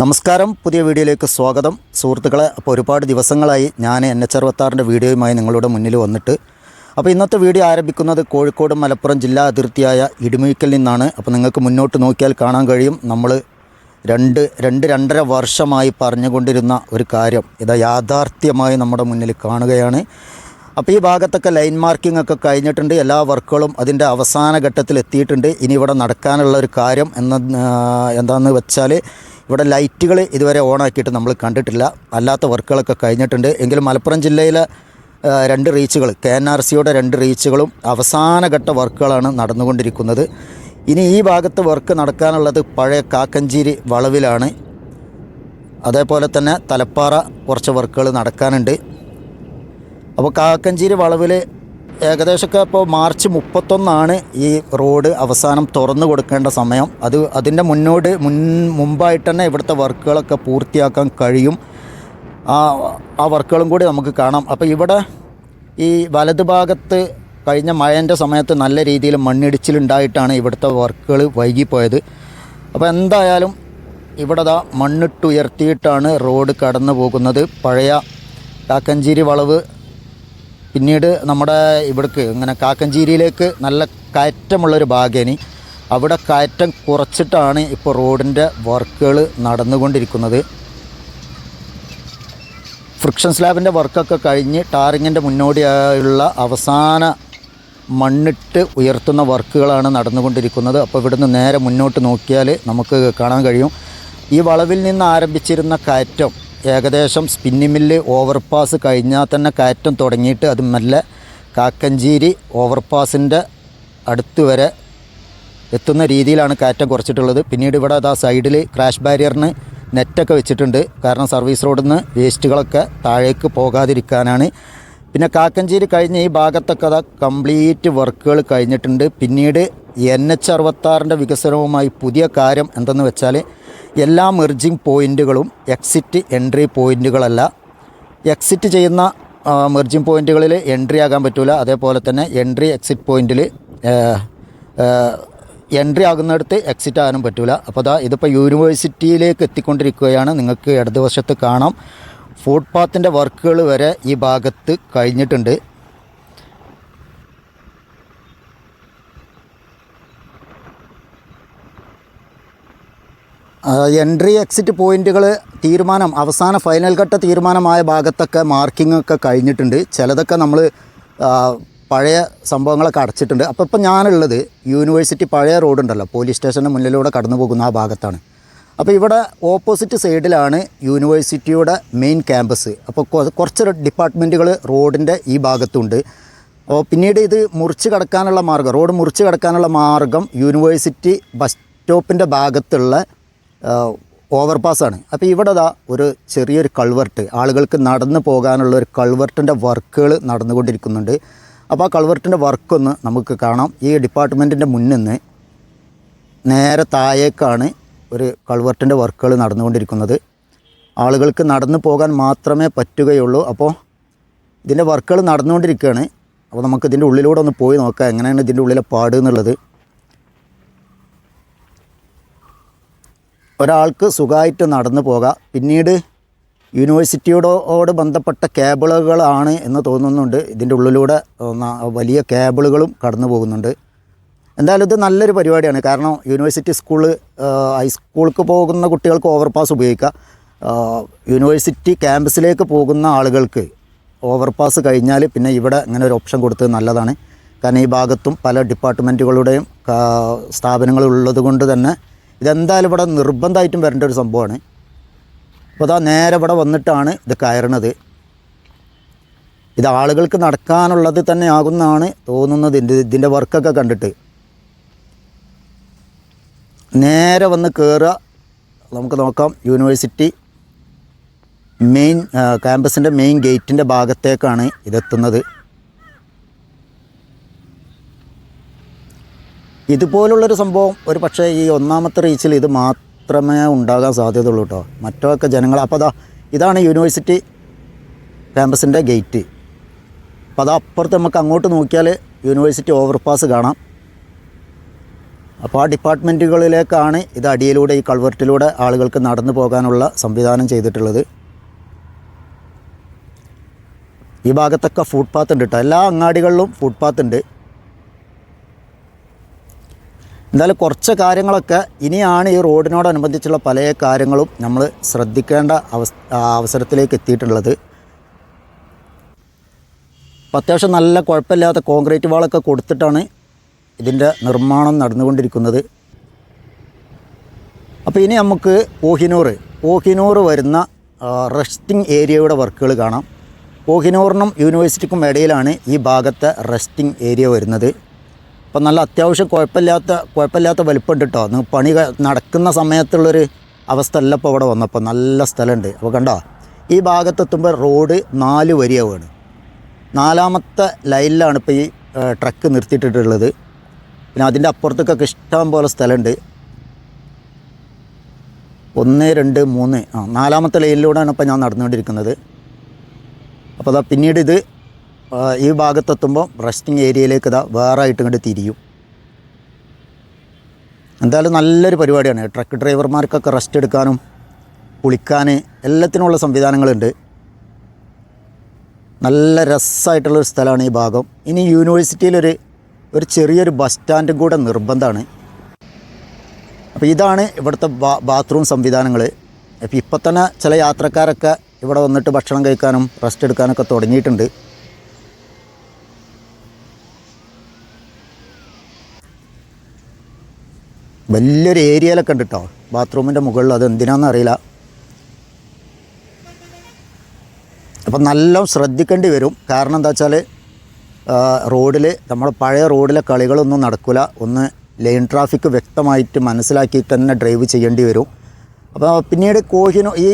നമസ്കാരം. പുതിയ വീഡിയോയിലേക്ക് സ്വാഗതം. സുഹൃത്തുക്കളെ അപ്പോൾ ഒരുപാട് ദിവസങ്ങളായി ഞാൻ എൻ എച്ച് അറുപത്താറിന്റെ വീഡിയോയുമായി നിങ്ങളുടെ മുന്നിൽ വന്നിട്ട് അപ്പോൾ ഇന്നത്തെ വീഡിയോ ആരംഭിക്കുന്നത് കോഴിക്കോട് മലപ്പുറം ജില്ലാ അതിർത്തിയായ ഇടുമിക്കൽ നിന്നാണ്. അപ്പോൾ നിങ്ങൾക്ക് മുന്നോട്ട് നോക്കിയാൽ കാണാൻ കഴിയും. നമ്മൾ രണ്ട് രണ്ട് രണ്ടര വർഷമായി പറഞ്ഞുകൊണ്ടിരുന്ന ഒരു കാര്യം ഇത് യാഥാർത്ഥ്യമായി നമ്മുടെ മുന്നിൽ കാണുകയാണ്. അപ്പോൾ ഈ ഭാഗത്തൊക്കെ ലൈൻ മാർക്കിംഗ് ഒക്കെ കഴിഞ്ഞിട്ടുണ്ട്. എല്ലാ വർക്കുകളും അതിന്റെ അവസാന ഘട്ടത്തിൽ എത്തിയിട്ടുണ്ട്. ഇനി ഇവിടെ നടക്കാനുള്ള ഒരു കാര്യം എന്ന എന്താണെന്ന് വെച്ചാൽ ഇവിടെ ലൈറ്റുകൾ ഇതുവരെ ഓണാക്കിയിട്ട് നമ്മൾ കണ്ടിട്ടില്ല. അല്ലാത്ത വർക്കുകളൊക്കെ കഴിഞ്ഞിട്ടുണ്ട്. എങ്കിലും മലപ്പുറം ജില്ലയിലെ രണ്ട് റീച്ചുകൾ കെ എൻ ആർ സിയുടെ രണ്ട് റീച്ചുകളും അവസാനഘട്ട വർക്കുകളാണ് നടന്നുകൊണ്ടിരിക്കുന്നത്. ഇനി ഈ ഭാഗത്ത് വർക്ക് നടക്കാനുള്ളത് പഴയ കാക്കഞ്ചേരി വളവിലാണ്. അതേപോലെ തന്നെ തലപ്പാറ കുറച്ച് വർക്കുകൾ നടക്കാനുണ്ട്. അപ്പോൾ കാക്കഞ്ചേരി വളവിൽ ഏകദേശമൊക്കെ ഇപ്പോൾ മാർച്ച് മുപ്പത്തൊന്നാണ് ഈ റോഡ് അവസാനം തുറന്നു കൊടുക്കേണ്ട സമയം. അത് അതിന്റെ മുന്നോട്ട് മുൻ മുമ്പായിട്ട് തന്നെ ഇവിടുത്തെ വർക്കുകളൊക്കെ പൂർത്തിയാക്കാൻ കഴിയും. ആ ആ വർക്കുകളും കൂടി നമുക്ക് കാണാം. അപ്പോൾ ഇവിടെ ഈ വലത് ഭാഗത്ത് കഴിഞ്ഞ മഴന്റെ സമയത്ത് നല്ല രീതിയിൽ മണ്ണിടിച്ചിലുണ്ടായിട്ടാണ് ഇവിടുത്തെ വർക്കുകൾ വൈകിപ്പോയത്. അപ്പോൾ എന്തായാലും ഇവിടെ ദാ മണ്ണിട്ടുയർത്തിയിട്ടാണ് റോഡ് കടന്നു പോകുന്നത് പഴയ കാക്കഞ്ചേരി വളവ് പിന്നീട് നമ്മുടെ ഇവിടേക്ക് ഇങ്ങനെ കാക്കഞ്ചേരിയിലേക്ക് നല്ല കയറ്റമുള്ളൊരു ഭാഗേനി. അവിടെ കയറ്റം കുറച്ചിട്ടാണ് ഇപ്പോൾ റോഡിന്റെ വർക്കുകൾ നടന്നുകൊണ്ടിരിക്കുന്നത്. ഫ്രിക്ഷൻ സ്ലാബിന്റെ വർക്കൊക്കെ കഴിഞ്ഞ് ടാറിങ്ങിന്റെ മുന്നോടിയായുള്ള അവസാന മണ്ണിട്ട് ഉയർത്തുന്ന വർക്കുകളാണ് നടന്നുകൊണ്ടിരിക്കുന്നത്. അപ്പോൾ ഇവിടുന്ന് നേരെ മുന്നോട്ട് നോക്കിയാൽ നമുക്ക് കാണാൻ കഴിയും. ഈ വളവിൽ നിന്ന് ആരംഭിച്ചിരുന്ന കയറ്റം ഏകദേശം സ്പിന്നി മില്ല് ഓവർപാസ് കഴിഞ്ഞാൽ തന്നെ കയറ്റം തുടങ്ങിയിട്ട് അത് മെല്ലെ കാക്കഞ്ചേരി ഓവർപാസിന്റെ അടുത്ത് വരെ എത്തുന്ന രീതിയിലാണ് കയറ്റം കുറച്ചിട്ടുള്ളത്. പിന്നീട് ഇവിടെ അത് ആ സൈഡിൽ ക്രാഷ് ബാരിയറിന് നെറ്റൊക്കെ വെച്ചിട്ടുണ്ട്. കാരണം സർവീസ് റോഡിൽ നിന്ന് വേസ്റ്റുകളൊക്കെ താഴേക്ക് പോകാതിരിക്കാനാണ്. പിന്നെ കാക്കഞ്ചേരി കഴിഞ്ഞ് ഈ ഭാഗത്തൊക്കെ അതാ കംപ്ലീറ്റ് വർക്കുകൾ കഴിഞ്ഞിട്ടുണ്ട്. പിന്നീട് എൻ എച്ച് അറുപത്താറിന്റെ വികസനവുമായി പുതിയ കാര്യം എന്തെന്ന് വെച്ചാൽ എല്ലാ മെർജിങ് പോയിന്റുകളും എക്സിറ്റ് എൻട്രി പോയിന്റുകളല്ല എക്സിറ്റ് ചെയ്യുന്ന മെർജിങ് പോയിന്റുകളിൽ എൻട്രി ആകാൻ പറ്റില്ല അതേപോലെ തന്നെ എൻട്രി എക്സിറ്റ് പോയിന്റിൽ എൻട്രി ആകുന്നിടത്ത് എക്സിറ്റ് ആകാനും പറ്റില്ല അപ്പോൾ അതാ ഇതിപ്പോൾ യൂണിവേഴ്സിറ്റിയിലേക്ക് എത്തിക്കൊണ്ടിരിക്കുകയാണ്. നിങ്ങൾക്ക് ഇടതുവശത്ത് കാണാം. ഫുട്പാത്തിന്റെ വർക്കുകൾ വരെ ഈ ഭാഗത്ത് കഴിഞ്ഞിട്ടുണ്ട്. എൻട്രി എക്സിറ്റ് പോയിന്റുകൾ തീരുമാനം അവസാന ഫൈനൽ ഘട്ട തീരുമാനമായ ഭാഗത്തൊക്കെ മാർക്കിംഗ് ഒക്കെ കഴിഞ്ഞിട്ടുണ്ട്. ചിലതൊക്കെ നമ്മൾ പഴയ സംഭവങ്ങളൊക്കെ അടച്ചിട്ടുണ്ട്. അപ്പോൾ ഇപ്പം ഞാനുള്ളത് യൂണിവേഴ്സിറ്റി പഴയ റോഡുണ്ടല്ലോ പോലീസ് സ്റ്റേഷന്റെ മുന്നിലൂടെ കടന്നു പോകുന്ന ആ ഭാഗത്താണ്. അപ്പോൾ ഇവിടെ ഓപ്പോസിറ്റ് സൈഡിലാണ് യൂണിവേഴ്സിറ്റിയുടെ മെയിൻ ക്യാമ്പസ് അപ്പോൾ കുറച്ച് ഡിപ്പാർട്ട്മെന്റുകൾ റോഡിന്റെ ഈ ഭാഗത്തുണ്ട്. അപ്പോൾ പിന്നീട് ഇത് മുറിച്ച് കടക്കാനുള്ള മാർഗം റോഡ് മുറിച്ച് കടക്കാനുള്ള മാർഗം യൂണിവേഴ്സിറ്റി ബസ് സ്റ്റോപ്പിന്റെ ഭാഗത്തുള്ള ഓവർപാസ്സാണ് അപ്പോൾ ഇവിടെ ദാ ഒരു ചെറിയൊരു കൾവർട്ട് ആളുകൾക്ക് നടന്നു പോകാനുള്ള ഒരു കൾവർട്ടിന്റെ വർക്കുകൾ നടന്നുകൊണ്ടിരിക്കുന്നുണ്ട്. അപ്പോൾ ആ കൾവർട്ടിന്റെ വർക്കൊന്ന് നമുക്ക് കാണാം. ഈ ഡിപ്പാർട്ട്മെന്റിന്റെ മുന്നിൽ നിന്ന് നേരെ താഴേക്കാണ് ഒരു കൾവർട്ടിന്റെ വർക്കുകൾ നടന്നുകൊണ്ടിരിക്കുന്നത്. ആളുകൾക്ക് നടന്നു പോകാൻ മാത്രമേ പറ്റുകയുള്ളൂ. അപ്പോൾ ഇതിന്റെ വർക്കുകൾ നടന്നുകൊണ്ടിരിക്കുകയാണ്. അപ്പോൾ നമുക്ക് ഇതിന്റെ ഉള്ളിലൂടെ ഒന്ന് പോയി നോക്കാം. എങ്ങനെയാണ് ഇതിന്റെ ഉള്ളിലെ പാട് എന്നുള്ളത്. ഒരാൾക്ക് സുഖമായിട്ട് നടന്നു പോകാം. പിന്നീട് യൂണിവേഴ്സിറ്റിയോടോട് ബന്ധപ്പെട്ട കേബിളുകളാണ് എന്ന് തോന്നുന്നുണ്ട്. ഇതിന്റെ ഉള്ളിലൂടെ വലിയ കേബിളുകളും കടന്നു പോകുന്നുണ്ട്. എന്തായാലും ഇത് നല്ലൊരു പരിപാടിയാണ്. കാരണം യൂണിവേഴ്സിറ്റി സ്കൂൾ ഹൈസ്കൂൾക്ക് പോകുന്ന കുട്ടികൾക്ക് ഓവർപാസ് ഉപയോഗിക്കാം. യൂണിവേഴ്സിറ്റി ക്യാമ്പസിലേക്ക് പോകുന്ന ആളുകൾക്ക് ഓവർപാസ് കഴിഞ്ഞാൽ പിന്നെ ഇവിടെ ഇങ്ങനെ ഒരു ഓപ്ഷൻ കൊടുത്തത് നല്ലതാണ്. കാരണം ഈ ഭാഗത്തും പല ഡിപ്പാർട്ട്മെന്റുകളുടെയും സ്ഥാപനങ്ങളുള്ളത് കൊണ്ട് തന്നെ ഇതെന്തായാലും ഇവിടെ നിർബന്ധമായിട്ടും വരേണ്ട ഒരു സംഭവമാണ്. അപ്പോൾ അതാ നേരെ ഇവിടെ വന്നിട്ടാണ് ഇത് കയറണത്. ഇത് ആളുകൾക്ക് നടക്കാനുള്ളത് തന്നെ ആകുന്നതാണ് തോന്നുന്നത് ഇതിന്റെ വർക്കൊക്കെ കണ്ടിട്ട്. നേരെ വന്ന് കയറുക നമുക്ക് നോക്കാം. യൂണിവേഴ്സിറ്റി മെയിൻ ക്യാമ്പസിന്റെ മെയിൻ ഗേറ്റിന്റെ ഭാഗത്തേക്കാണ് ഇതെത്തുന്നത്. ഇതുപോലുള്ളൊരു സംഭവം ഒരു പക്ഷേ ഈ ഒന്നാമത്തെ റീച്ചിൽ ഇത് മാത്രമേ ഉണ്ടാകാൻ സാധ്യതയുള്ളൂ കേട്ടോ. മറ്റൊക്കെ ജനങ്ങൾ അപ്പോൾ അതാ ഇതാണ് യൂണിവേഴ്സിറ്റി ക്യാമ്പസിന്റെ ഗേറ്റ്. അപ്പോൾ അത് അപ്പുറത്ത് നമുക്ക് അങ്ങോട്ട് നോക്കിയാൽ യൂണിവേഴ്സിറ്റി ഓവർപാസ് കാണാം. അപ്പോൾ ആ ഡിപ്പാർട്ട്മെന്റുകളിലേക്കാണ് ഇത് അടിയിലൂടെ ഈ കൾവർട്ടിലൂടെ ആളുകൾക്ക് നടന്നു പോകാനുള്ള സംവിധാനം ചെയ്തിട്ടുള്ളത്. ഈ ഭാഗത്തൊക്കെ ഫുട്പാത്ത് ഉണ്ട് കേട്ടോ. എല്ലാ അങ്ങാടികളിലും ഫുട്പാത്ത് ഉണ്ട്. എന്തായാലും കുറച്ച് കാര്യങ്ങളൊക്കെ ഇനിയാണ് ഈ റോഡിനോടനുബന്ധിച്ചുള്ള പല കാര്യങ്ങളും നമ്മൾ ശ്രദ്ധിക്കേണ്ട അവസ് അവസരത്തിലേക്ക് എത്തിയിട്ടുള്ളത്. അത്യാവശ്യം നല്ല കുഴപ്പമില്ലാത്ത കോൺക്രീറ്റ് വാളൊക്കെ കൊടുത്തിട്ടാണ് ഇതിന്റെ നിർമ്മാണം നടന്നുകൊണ്ടിരിക്കുന്നത്. അപ്പോൾ ഇനി നമുക്ക് ഓഹിനൂർ ഓഹിനൂർ വരുന്ന റെസ്റ്റിംഗ് ഏരിയയുടെ വർക്കുകൾ കാണാം. ഓഹിനൂറിനും യൂണിവേഴ്സിറ്റിക്കും ഇടയിലാണ് ഈ ഭാഗത്തെ റെസ്റ്റിംഗ് ഏരിയ വരുന്നത്. അപ്പം നല്ല അത്യാവശ്യം കുഴപ്പമില്ലാത്ത കുഴപ്പമില്ലാത്ത വലിപ്പമുണ്ട് കേട്ടോ. നിങ്ങൾ പണി നടക്കുന്ന സമയത്തുള്ളൊരു അവസ്ഥ അല്ല ഇപ്പോൾ ഇവിടെ വന്നപ്പോൾ. നല്ല സ്ഥലമുണ്ട്. അപ്പോൾ കണ്ടോ? ഈ ഭാഗത്തെത്തുമ്പോൾ റോഡ് നാല് വരിയാവുകയാണ്. നാലാമത്തെ ലൈനിലാണ് ഇപ്പോൾ ഈ ട്രക്ക് നിർത്തിയിട്ടിട്ടുള്ളത്. പിന്നെ അതിന്റെ അപ്പുറത്തേക്കൊക്കെ ഇഷ്ടം പോലെ സ്ഥലമുണ്ട്. ഒന്ന് രണ്ട് മൂന്ന്. ആ നാലാമത്തെ ലൈനിലൂടെയാണ് ഇപ്പോൾ ഞാൻ നടന്നുകൊണ്ടിരിക്കുന്നത്. അപ്പോൾ അതാ പിന്നീട് ഇത് ഈ ഭാഗത്തെത്തുമ്പോൾ റെസ്റ്റിംഗ് ഏരിയയിലേക്ക് ഇതാ വേറെ ആയിട്ട് ഇങ്ങോട്ട് തിരിയും. എന്തായാലും നല്ലൊരു പരിപാടിയാണ്. ട്രക്ക് ഡ്രൈവർമാർക്കൊക്കെ റെസ്റ്റ് എടുക്കാനും കുളിക്കാൻ എല്ലാത്തിനുമുള്ള സംവിധാനങ്ങളുണ്ട്. നല്ല രസമായിട്ടുള്ളൊരു സ്ഥലമാണ് ഈ ഭാഗം. ഇനി യൂണിവേഴ്സിറ്റിയിലൊരു ഒരു ചെറിയൊരു ബസ് സ്റ്റാൻഡും കൂടെ നിർബന്ധമാണ് അപ്പോൾ ഇതാണ് ഇവിടുത്തെ ബാത്റൂം സംവിധാനങ്ങൾ അപ്പോൾ ഇപ്പം തന്നെ ചില യാത്രക്കാരൊക്കെ ഇവിടെ വന്നിട്ട് ഭക്ഷണം കഴിക്കാനും റെസ്റ്റ് എടുക്കാനൊക്കെ തുടങ്ങിയിട്ടുണ്ട്. വലിയൊരു ഏരിയയിലൊക്കെ ഉണ്ട് കേട്ടോ ബാത്റൂമിന്റെ മുകളിൽ അത് എന്തിനാണെന്ന് അറിയില്ല. അപ്പം നല്ല ശ്രദ്ധിക്കേണ്ടി വരും. കാരണം എന്താ വെച്ചാൽ റോഡിൽ നമ്മുടെ പഴയ റോഡിലെ കളികളൊന്നും നടക്കില്ല ഒന്ന് ലൈൻ ട്രാഫിക് വ്യക്തമായിട്ട് മനസ്സിലാക്കിയിട്ട് തന്നെ ഡ്രൈവ് ചെയ്യേണ്ടി വരും. അപ്പോൾ പിന്നീട് കോഹിനൂ ഈ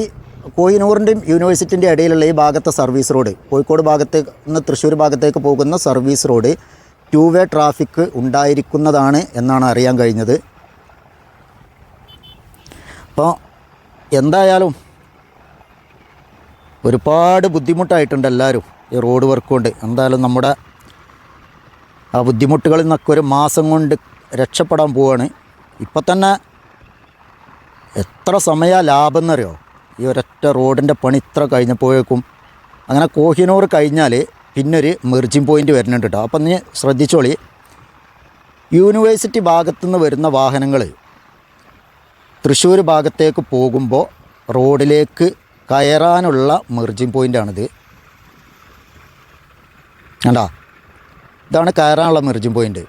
കോഹിനൂറിന്റെയും യൂണിവേഴ്സിറ്റിന്റെ ഇടയിലുള്ള ഈ ഭാഗത്തെ സർവീസ് റോഡ് കോഴിക്കോട് ഭാഗത്തേക്ക് നിന്ന് തൃശ്ശൂർ ഭാഗത്തേക്ക് പോകുന്ന service road two way traffic ഉണ്ടായിരിക്കുന്നതാണ് എന്നാണ് അറിയാൻ കഴിഞ്ഞത്. അപ്പോൾ എന്തായാലും ഒരുപാട് ബുദ്ധിമുട്ടായിട്ടുണ്ട് എല്ലാവരും ഈ റോഡ് വർക്ക് കൊണ്ട്. എന്തായാലും നമ്മുടെ ആ ബുദ്ധിമുട്ടുകളിൽ നിന്നൊക്കെ ഒരു മാസം കൊണ്ട് രക്ഷപ്പെടാൻ പോവാണ്. ഇപ്പം തന്നെ എത്ര സമയ ലാഭം എന്നറിയോ? ഈ ഒരൊറ്റ റോഡിന്റെ പണി ഇത്ര കഴിഞ്ഞപ്പോഴേക്കും അങ്ങനെ കോഹിനൂർ കഴിഞ്ഞാൽ പിന്നൊരു മെർജിങ് പോയിന്റ് വരുന്നുണ്ട് കേട്ടോ അപ്പം നീ ശ്രദ്ധിച്ചോളി. യൂണിവേഴ്സിറ്റി ഭാഗത്തുനിന്ന് വരുന്ന വാഹനങ്ങൾ തൃശ്ശൂർ ഭാഗത്തേക്ക് പോകുമ്പോൾ റോഡിലേക്ക് കയറാനുള്ള മെർജിങ് പോയിന്റാണിത് കണ്ടാ? ഇതാണ് കയറാനുള്ള മെർജിങ് പോയിന്റ്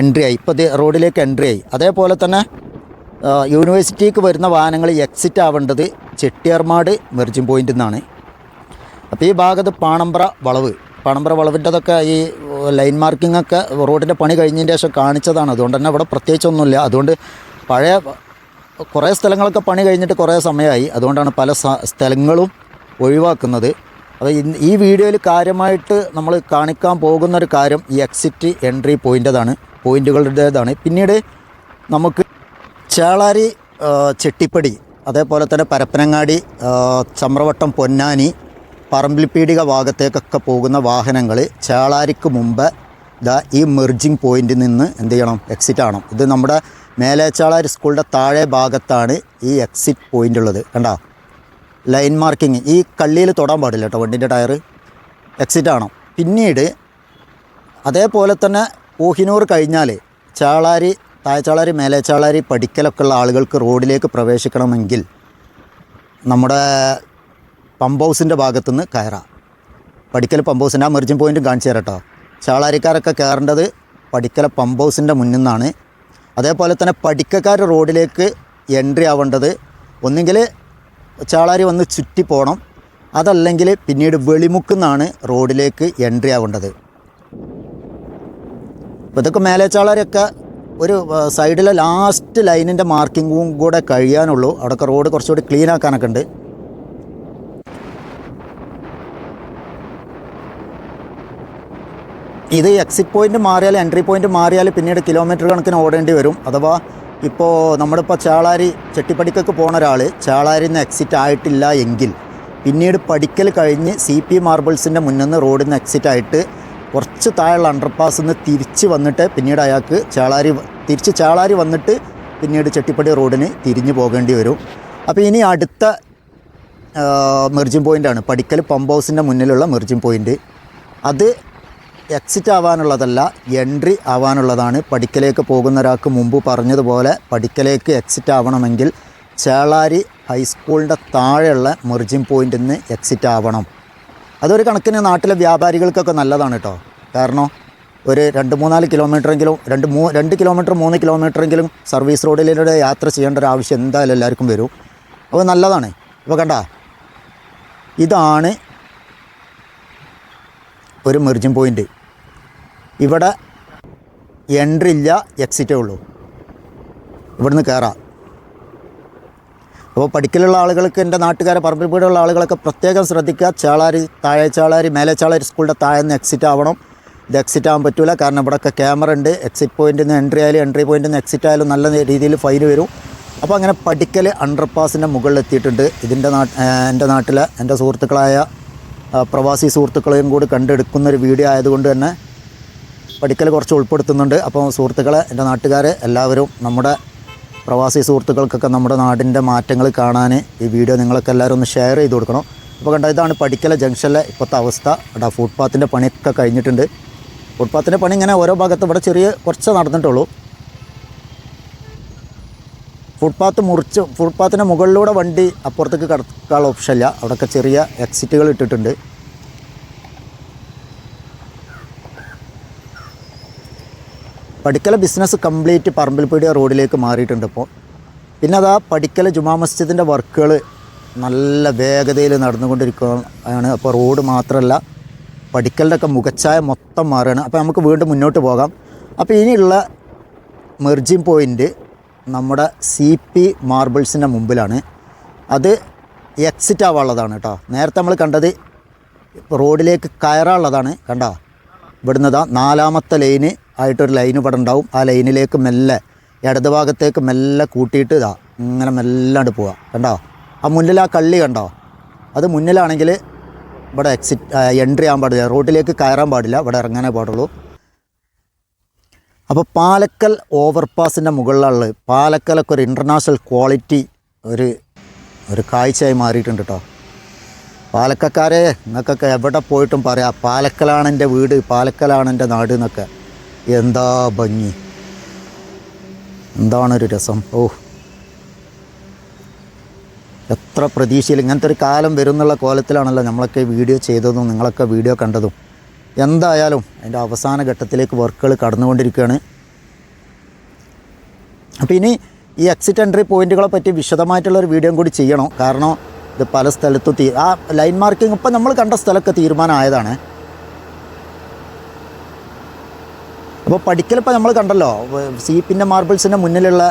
എൻട്രി ആയി. ഇപ്പോൾ റോഡിലേക്ക് എൻട്രി ആയി. അതേപോലെ തന്നെ യൂണിവേഴ്സിറ്റിക്ക് വരുന്ന വാഹനങ്ങൾ എക്സിറ്റ് ആവേണ്ടത് ചെട്ടിയാർമാട് മെർജിങ് പോയിന്റിൽ നിന്നാണ് അപ്പോൾ ഈ ഭാഗത്ത് പാണമ്പ്ര വളവ്. പാണമ്പ്ര വളവിന്റെതൊക്കെ ഈ ലൈൻ മാർക്കിംഗ് ഒക്കെ റോഡിന്റെ പണി കഴിഞ്ഞതിന്റെ ശേഷം കാണിച്ചതാണ്. അതുകൊണ്ട് തന്നെ അവിടെ പ്രത്യേകിച്ചൊന്നുമില്ല. അതുകൊണ്ട് പഴയ കുറേ സ്ഥലങ്ങളൊക്കെ പണി കഴിഞ്ഞിട്ട് കുറേ സമയമായി. അതുകൊണ്ടാണ് പല സ്ഥലങ്ങളും ഒഴിവാക്കുന്നത്. അപ്പോൾ ഈ വീഡിയോയിൽ കാര്യമായിട്ട് നമ്മൾ കാണിക്കാൻ പോകുന്ന ഒരു കാര്യം ഈ എക്സിറ്റ് എൻട്രി പോയിന്റേതാണ് പോയിന്റുകളുടേതാണ് പിന്നീട് നമുക്ക് ചേളാരി ചെട്ടിപ്പടി അതേപോലെ തന്നെ പരപ്പനങ്ങാടി ചമ്രവട്ടം പൊന്നാനി പറമ്പിൽപീടിക ഭാഗത്തേക്കൊക്കെ പോകുന്ന വാഹനങ്ങൾ ചേളാരിക്ക് മുമ്പ് ഇതാ ഈ മെർജിങ് പോയിന്റിൽ നിന്ന് എന്ത് ചെയ്യണം? എക്സിറ്റ് ആണോ ഇത് നമ്മുടെ മേലേച്ചാളാരി സ്കൂളിന്റെ താഴെ ഭാഗത്താണ് ഈ എക്സിറ്റ് പോയിന്റ് ഉള്ളത്. കണ്ടോ? ലൈൻ മാർക്കിങ് ഈ കള്ളിയിൽ തൊടാൻ പാടില്ല കേട്ടോ വണ്ടിന്റെ ടയർ എക്സിറ്റ് ആണോ പിന്നീട് അതേപോലെ തന്നെ ഊഹിനൂർ കഴിഞ്ഞാൽ ചാളാരി താഴെച്ചാളാരി മേലേച്ചാളാരി പഠിക്കലൊക്കെ ഉള്ള ആളുകൾക്ക് റോഡിലേക്ക് പ്രവേശിക്കണമെങ്കിൽ നമ്മുടെ പമ്പ് ഹൗസിന്റെ ഭാഗത്തുനിന്ന് കയറാം. പടിക്കൽ പമ്പ് ഹൗസിന്റെ ആ മെർജിങ് പോയിന്റും കാണിച്ചു തരാം കേട്ടോ ചാളാരിക്കാരൊക്കെ കയറേണ്ടത് പടിക്കല പമ്പ് ഹൗസിന്റെ മുന്നിൽ നിന്നാണ്. അതേപോലെ തന്നെ പടിക്കക്കാർ റോഡിലേക്ക് എൻട്രി ആവേണ്ടത് ഒന്നുകിൽ ചാളാരി വന്ന് ചുറ്റി പോകണം. അതല്ലെങ്കിൽ പിന്നീട് വെളിമുക്കുന്നാണ് റോഡിലേക്ക് എൻട്രി ആവേണ്ടത്. അപ്പോൾ ഇതൊക്കെ മേലേച്ചാളാരൊക്കെ ഒരു സൈഡിലെ ലാസ്റ്റ് ലൈനിന്റെ മാർക്കിങ്ങും കൂടെ കഴിയാനുള്ളൂ. അവിടെയൊക്കെ റോഡ് കുറച്ചുകൂടി ക്ലീൻ ആക്കാനൊക്കെ ഉണ്ട്. ഇത് എക്സിറ്റ് പോയിന്റ് മാറിയാൽ എൻട്രി പോയിന്റ് മാറിയാൽ പിന്നീട് കിലോമീറ്റർ കണക്കിന് ഓടേണ്ടി വരും. അഥവാ ഇപ്പോൾ നമ്മളിപ്പോൾ ചാളാരി ചെട്ടിപ്പടിക്കൊക്കെ പോണ ഒരാൾ ചാളാരിൽ നിന്ന് എക്സിറ്റ് ആയിട്ടില്ല എങ്കിൽ പിന്നീട് പഠിക്കൽ കഴിഞ്ഞ് സി പി മാർബിൾസിന്റെ മുന്നിൽ നിന്ന് റോഡിൽ നിന്ന് എക്സിറ്റ് ആയിട്ട് കുറച്ച് താഴെയുള്ള അണ്ടർപാസ് നിന്ന് തിരിച്ച് വന്നിട്ട് പിന്നീട് അയാൾക്ക് ചാളാരി തിരിച്ച് ചാളാരി വന്നിട്ട് പിന്നീട് ചെട്ടിപ്പടി റോഡിന് തിരിഞ്ഞു പോകേണ്ടി വരും. അപ്പോൾ ഇനി അടുത്ത മെർജിംഗ് പോയിന്റാണ് പടിക്കൽ പമ്പ് ഹൗസിന്റെ മുന്നിലുള്ള മെർജിംഗ് പോയിന്റ് അത് എക്സിറ്റ് ആവാനുള്ളതല്ല എൻട്രി ആവാനുള്ളതാണ്. പഠിക്കലേക്ക് പോകുന്ന ഒരാൾക്ക് മുമ്പ് പറഞ്ഞതുപോലെ പഠിക്കലേക്ക് എക്സിറ്റ് ആവണമെങ്കിൽ ചേളാരി ഹൈസ്കൂളിന്റെ താഴെയുള്ള മെർജിംഗ് പോയിന്റിൽ നിന്ന് എക്സിറ്റ് ആവണം. അതൊരു കണക്കിന് നാട്ടിലെ വ്യാപാരികൾക്കൊക്കെ നല്ലതാണ് കേട്ടോ കാരണം ഒരു രണ്ട് മൂന്നാൽ കിലോമീറ്ററെങ്കിലും രണ്ട് മൂ രണ്ട് കിലോമീറ്റർ മൂന്ന് കിലോമീറ്ററെങ്കിലും സർവീസ് റോഡിലൂടെ യാത്ര ചെയ്യേണ്ട ഒരു ആവശ്യം എന്തായാലും എല്ലാവർക്കും വരും. അപ്പോൾ നല്ലതാണ്. ഇപ്പോൾ കണ്ട? ഇതാണ് ഒരു മെർജിംഗ് പോയിന്റ് ഇവിടെ എൻട്രി ഇല്ല എക്സിറ്റേ ഉള്ളൂ. ഇവിടുന്ന് കയറാം അപ്പോൾ പഠിക്കലുള്ള ആളുകൾക്ക് എന്റെ നാട്ടുകാരെ പറമ്പിൽ വീടുള്ള ആളുകളൊക്കെ പ്രത്യേകം ശ്രദ്ധിക്കുക. ചേളാരി താഴെ ചേളാരി മേലെ ചേളാരി സ്കൂളിന്റെ താഴെ നിന്ന് എക്സിറ്റ് ആവണം. ഇത് എക്സിറ്റ് ആവാൻ പറ്റില്ല കാരണം ഇവിടെയൊക്കെ ക്യാമറ ഉണ്ട്. എക്സിറ്റ് പോയിന്റിൽ നിന്ന് എൻട്രി ആയാലും എൻട്രി പോയിന്റിൽ നിന്ന് എക്സിറ്റ് ആയാലും നല്ല രീതിയിൽ ഫൈൻ വരും. അപ്പോൾ അങ്ങനെ പഠിക്കൽ അണ്ടർപാസിന്റെ മുകളിൽ എത്തിയിട്ടുണ്ട് ഇതിന്റെ നാട്ട് എന്റെ നാട്ടിലെ എന്റെ സുഹൃത്തുക്കളായ പ്രവാസി സുഹൃത്തുക്കളെയും കൂടി കണ്ടെടുക്കുന്ന ഒരു വീഡിയോ ആയതുകൊണ്ട് തന്നെ പഠിക്കൽ കുറച്ച് ഉൾപ്പെടുത്തുന്നുണ്ട്. അപ്പോൾ സുഹൃത്തുക്കളെ എന്റെ നാട്ടുകാർ എല്ലാവരും നമ്മുടെ പ്രവാസി സുഹൃത്തുക്കൾക്കൊക്കെ നമ്മുടെ നാടിന്റെ മാറ്റങ്ങൾ കാണാൻ ഈ വീഡിയോ നിങ്ങളൊക്കെ എല്ലാവരും ഒന്ന് ഷെയർ ചെയ്ത് കൊടുക്കണം. അപ്പോൾ കണ്ട ഇതാണ് പഠിക്കല ജംഗ്ഷനിലെ ഇപ്പോഴത്തെ അവസ്ഥ. ഇവിടെ ഫുട്പാത്തിന്റെ പണിയൊക്കെ കഴിഞ്ഞിട്ടുണ്ട്. ഫുട്പാത്തിന്റെ പണി ഇങ്ങനെ ഓരോ ഭാഗത്ത് ഇവിടെ ചെറിയ കുറച്ച് നടന്നിട്ടുള്ളൂ. ഫുട്പാത്ത് മുറിച്ച് ഫുട്പാത്തിന്റെ മുകളിലൂടെ വണ്ടി അപ്പുറത്തേക്ക് കടക്കാനുള്ള ഓപ്ഷൻ ഇല്ല. അവിടെയൊക്കെ ചെറിയ എക്സിറ്റുകൾ ഇട്ടിട്ടുണ്ട്. പഠിക്കല ബിസിനസ് കംപ്ലീറ്റ് പറമ്പിൽപ്പീടിയ റോഡിലേക്ക് മാറിയിട്ടുണ്ട് ഇപ്പോൾ പിന്നെ അതാ പഠിക്കല ജുമാ മസ്ജിദിന്റെ വർക്കുകൾ നല്ല വേഗതയിൽ നടന്നുകൊണ്ടിരിക്കുകയാണ്. അപ്പോൾ റോഡ് മാത്രമല്ല പടിക്കലിന്റെ ഒക്കെ മുഖച്ചായ മൊത്തം മാറുകയാണ്. അപ്പോൾ നമുക്ക് വീണ്ടും മുന്നോട്ട് പോകാം. അപ്പോൾ ഇനിയുള്ള മെർജിങ് പോയിന്റ് നമ്മുടെ സി പി മാർബിൾസിന്റെ മുമ്പിലാണ്. അത് എക്സിറ്റ് ആവാനുള്ളതാണ് കേട്ടോ. നേരത്തെ നമ്മൾ കണ്ടത് റോഡിലേക്ക് കയറാനുള്ളതാണ്. കണ്ടോ? ഇവിടുന്ന് ഇതാ നാലാമത്തെ ലൈന് ആയിട്ടൊരു ലൈന് ഇവിടെ ഉണ്ടാവും. ആ ലൈനിലേക്ക് മെല്ലെ ഇടത് ഭാഗത്തേക്ക് മെല്ലെ കൂട്ടിയിട്ട് ഇതാ ഇങ്ങനെ മെല്ലാണ്ട് പോവുക കണ്ടോ? ആ മുന്നിൽ ആ കള്ളി കണ്ടോ? അത് മുന്നിലാണെങ്കിൽ ഇവിടെ എക്സിറ്റ് എൻട്രി ആകാൻ പാടില്ല. റോഡിലേക്ക് കയറാൻ പാടില്ല. ഇവിടെ ഇറങ്ങാനേ പാടുള്ളൂ. അപ്പോൾ പാലക്കൽ ഓവർപാസിന്റെ മുകളിലുള്ള പാലക്കലൊക്കെ ഒരു ഇന്റർനാഷണൽ ക്വാളിറ്റി ഒരു ഒരു കാഴ്ചയായി മാറിയിട്ടുണ്ട് കേട്ടോ. പാലക്കക്കാരെ നിങ്ങൾക്കൊക്കെ എവിടെ പോയിട്ടും പറയാം. പാലക്കലാണ് എന്റെ വീട് പാലക്കലാണ് എന്റെ നാട് എന്നൊക്കെ. എന്താ ഭംഗി? എന്താണൊരു രസം? ഓ. എത്ര പ്രതീക്ഷയിൽ ഇങ്ങനത്തെ ഒരു കാലം വരുന്നുള്ള കോലത്തിലാണല്ലോ നമ്മളൊക്കെ വീഡിയോ ചെയ്തതും നിങ്ങളൊക്കെ വീഡിയോ കണ്ടതും. എന്തായാലും അതിന്റെ അവസാന ഘട്ടത്തിലേക്ക് വർക്കുകൾ കടന്നുകൊണ്ടിരിക്കുകയാണ്. അപ്പോൾ ഇനി ഈ എക്സിറ്റ് എൻട്രി പോയിന്റുകളെ പറ്റി വിശദമായിട്ടുള്ളൊരു വീഡിയോ കൂടി ചെയ്യണം. കാരണം ഇത് പല സ്ഥലത്തും തീ ആ ലൈൻ മാർക്കിംഗ് ഇപ്പം നമ്മൾ കണ്ട സ്ഥലമൊക്കെ തീരുമാനമായതാണ്. അപ്പോൾ പഠിക്കലിപ്പോൾ നമ്മൾ കണ്ടല്ലോ സീപ്പിന്റെ മാർബിൾസിന്റെ മുന്നിലുള്ള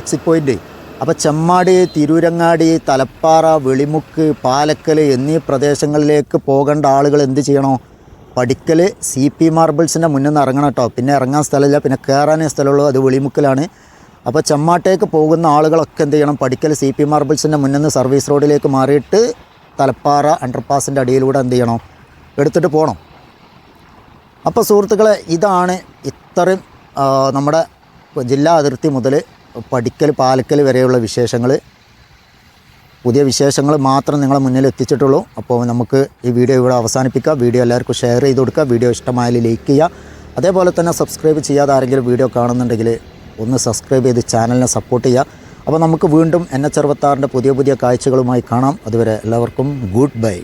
എക്സിറ്റ് പോയിന്റ് അപ്പോൾ ചെമ്മാടി തിരൂരങ്ങാടി തലപ്പാറ വെളിമുക്ക് പാലക്കൽ എന്നീ പ്രദേശങ്ങളിലേക്ക് പോകേണ്ട ആളുകൾ എന്ത് ചെയ്യണോ? പഠിക്കൽ സി പി മാർബിൾസിന്റെ മുന്നിൽ നിന്ന് ഇറങ്ങണം കേട്ടോ. പിന്നെ ഇറങ്ങാൻ സ്ഥലമില്ല പിന്നെ കയറാനേ സ്ഥലമുള്ളൂ. അത് വെളിമുക്കിലാണ്. അപ്പോൾ ചെമ്മാട്ടേക്ക് പോകുന്ന ആളുകളൊക്കെ എന്ത് ചെയ്യണം? പഠിക്കൽ സി പി മാർബിൾസിന്റെ മുന്നിൽ നിന്ന് സർവീസ് റോഡിലേക്ക് മാറിയിട്ട് തലപ്പാറ അണ്ടർപാസിന്റെ അടിയിലൂടെ എന്ത് ചെയ്യണം? എടുത്തിട്ട് പോകണം. അപ്പോൾ സുഹൃത്തുക്കളെ ഇതാണ് ഇത്രയും നമ്മുടെ ജില്ലാ അതിർത്തി മുതൽ പഠിക്കൽ പാലക്കൽ വരെയുള്ള വിശേഷങ്ങൾ. പുതിയ വിശേഷങ്ങൾ മാത്രം നിങ്ങളെ മുന്നിൽ എത്തിച്ചിട്ടുള്ളൂ. അപ്പോൾ നമുക്ക് ഈ വീഡിയോ ഇവിടെ അവസാനിപ്പിക്കാം. വീഡിയോ എല്ലാവർക്കും ഷെയർ ചെയ്ത് കൊടുക്കുക. വീഡിയോ ഇഷ്ടമായാൽ ലൈക്ക് ചെയ്യുക. അതേപോലെ തന്നെ സബ്സ്ക്രൈബ് ചെയ്യാതെ ആരെങ്കിലും വീഡിയോ കാണുന്നുണ്ടെങ്കിൽ ഒന്ന് സബ്സ്ക്രൈബ് ചെയ്ത് ചാനലിനെ സപ്പോർട്ട് ചെയ്യുക. അപ്പോൾ നമുക്ക് വീണ്ടും എൻ എച്ച് അറുപത്താറിന്റെ പുതിയ പുതിയ കാഴ്ചകളുമായി കാണാം. അതുവരെ എല്ലാവർക്കും ഗുഡ് ബൈ.